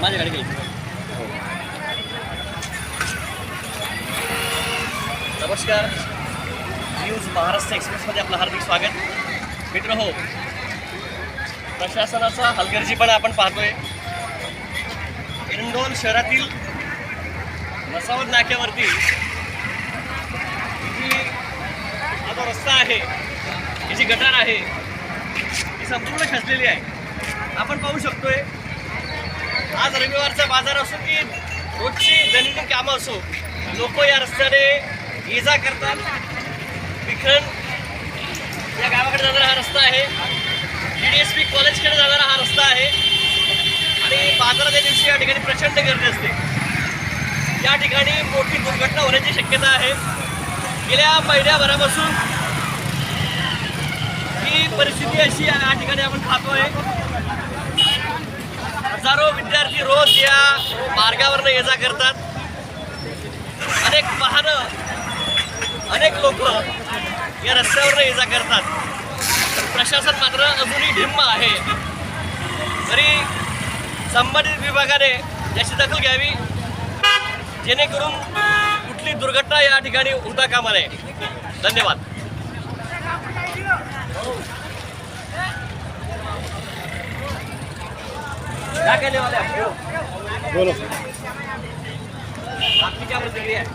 माझ्याकडे घ्यायची नमस्कार. न्यूज महाराष्ट्र एक्सप्रेसमध्ये आपलं हार्दिक स्वागत. मित्र हो प्रशासनाचा हलगर्जीपणा आपण पाहतोय. इंदोर शहरातील नसावत नाक्यावरती जी हा जो रस्ता आहे ही जी गटार आहे ती संपूर्ण खचलेली आहे. आपण पाहू शकतोय आज रविवारचा बाजार असो की रोजची दैनंदिन कामं असो लोक या रस्त्याने ये जा करतात. विखरण या गावाकडे जाणारा हा रस्ता आहे. डी डी एस पी कॉलेजकडे जाणारा हा रस्ता आहे. आणि बाजाराच्या दिवशी या ठिकाणी प्रचंड गर्दी असते. या ठिकाणी मोठी दुर्घटना होण्याची शक्यता आहे. गेल्या महिन्याभरापासून ही परिस्थिती अशी या ठिकाणी आपण पाहतोय. हजारो विद्यार्थी रोज या मार्गावरनं ये जा करतात. अनेक वाहनं अनेक लोक या रस्त्यावरनं ये जा करतात. तर प्रशासन मात्र अजूनही ढिम्म आहे. तरी संबंधित विभागाने याची दखल घ्यावी जेणेकरून कुठली दुर्घटना या ठिकाणी होता कामा नये. धन्यवाद. બોલો. આપની ક્યાં પ્રતિક્રિયા